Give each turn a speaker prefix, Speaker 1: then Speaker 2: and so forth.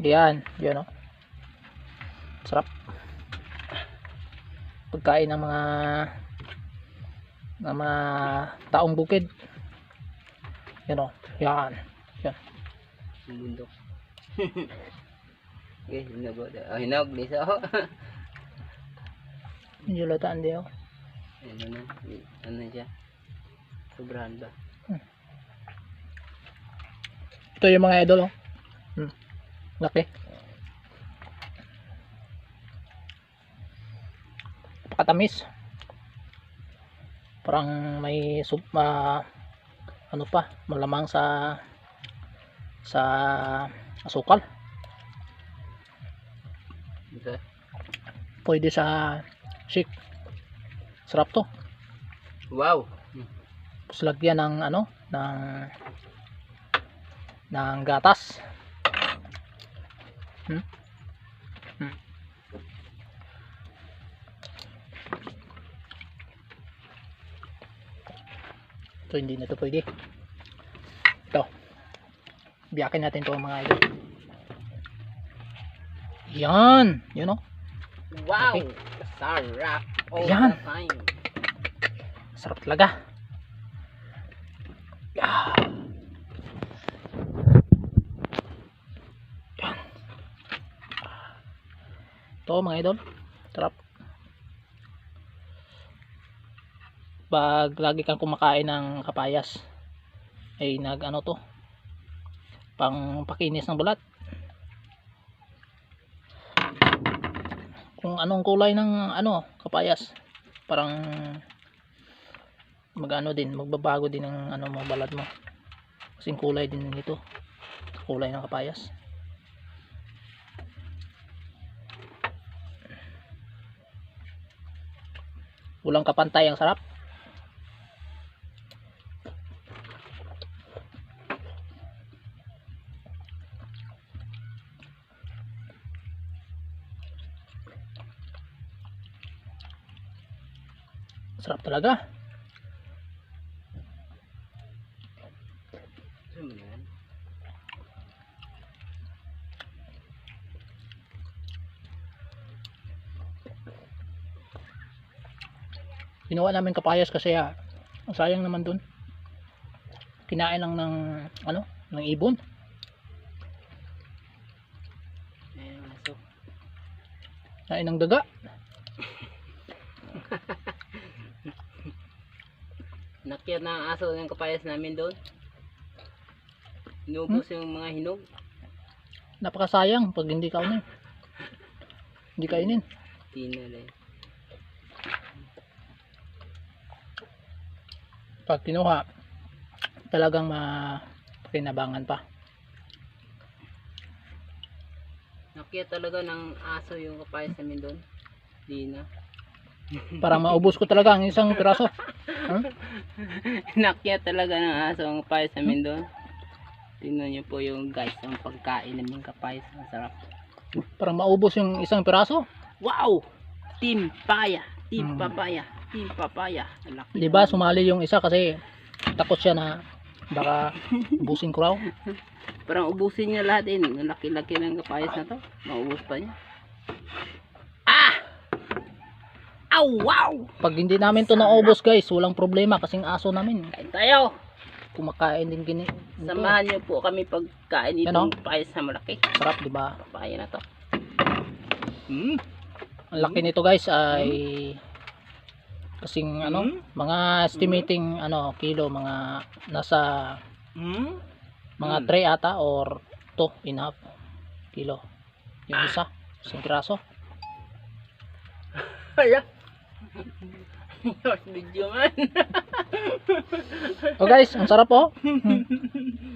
Speaker 1: Yan, yun o. Sarap. Pagkain ng mga ng mga taong bukid. Yan o. Yan. Yan.
Speaker 2: Yung bundok. okay, hinog. Oh, hinog. Lisa. Oh.
Speaker 1: Medyo lataan di o.
Speaker 2: ano na. Ano siya? Sobrahan ba?
Speaker 1: Ito yung mga idol o. Hmm. Laki. Napakatamis. Parang may sup, ah, ano pa, malamang sa sa asukal. Pwede sa shake. Sarap to.
Speaker 2: Wow.
Speaker 1: Tapos lagyan ng ano, ng ng gatas. Hmm? Hmm. Ito hindi na to pwede. Ito. Biyakin natin to mga idol. Yan! Yun o.
Speaker 2: Wow.
Speaker 1: Okay.
Speaker 2: Sarap. The time.
Speaker 1: Sarap talaga. Ah. Ito mga idol. Sarap. Pag lagi kang kumakain ng kapayas ay nag ano to pang pakinis ng balat kung anong kulay ng ano kapayas parang magano din magbabago din ang ano mo balat mo kasing kulay din nito kulay ng kapayas walang kapantay ang sarap. Sarap talaga
Speaker 2: Ano mo yan?
Speaker 1: Ginawa namin kapayas kasi ah, ang sayang naman dun. Kinain lang ng ano, ng ibon. Kinain ng daga.
Speaker 2: Nakyat na ang aso ng kapayas namin doon. Inubos
Speaker 1: Hmm?
Speaker 2: yung mga hinog.
Speaker 1: Napakasayang pag hindi kaunin. Hindi kainin.
Speaker 2: Tinalay.
Speaker 1: Pag kinuha, talagang mapakinabangan pa.
Speaker 2: Nakyat talaga ng aso yung kapayas namin doon. Di na.
Speaker 1: Para maubos ko talaga ang isang piraso. Huh?
Speaker 2: Nakyat talaga ng aso ang kapayas namin doon. Tingnan niyo po yung guys, ang pagkain namin kapayas. Ang sarap.
Speaker 1: Para maubos yung isang piraso.
Speaker 2: Wow! Team Papaya. Team
Speaker 1: Hmm.
Speaker 2: Papaya. Team Papaya.
Speaker 1: Di ba sumali yung isa kasi takot siya na baka ubusin ko raw.
Speaker 2: Parang ubusin niya lahat din. Ang laki-laki ng kapayas na to. Maubos pa niya. Ah! Aw, wow!
Speaker 1: Pag hindi namin to naubos guys, walang problema kasing aso namin.
Speaker 2: Kain tayo!
Speaker 1: Kumakain din gini.
Speaker 2: Samahan niyo po kami pagkain itong papayas na malaki.
Speaker 1: Sarap, di ba?
Speaker 2: Papaya na to. Hmm.
Speaker 1: Ang laki nito guys ay kasing ano,
Speaker 2: Hmm?
Speaker 1: mga estimating ano kilo mga nasa
Speaker 2: Hmm.
Speaker 1: mga
Speaker 2: Hmm.
Speaker 1: 3 ata or 2 and a half kilo. Yung isa, isang piraso.
Speaker 2: Short video man.
Speaker 1: Oh guys, ang sarap oh.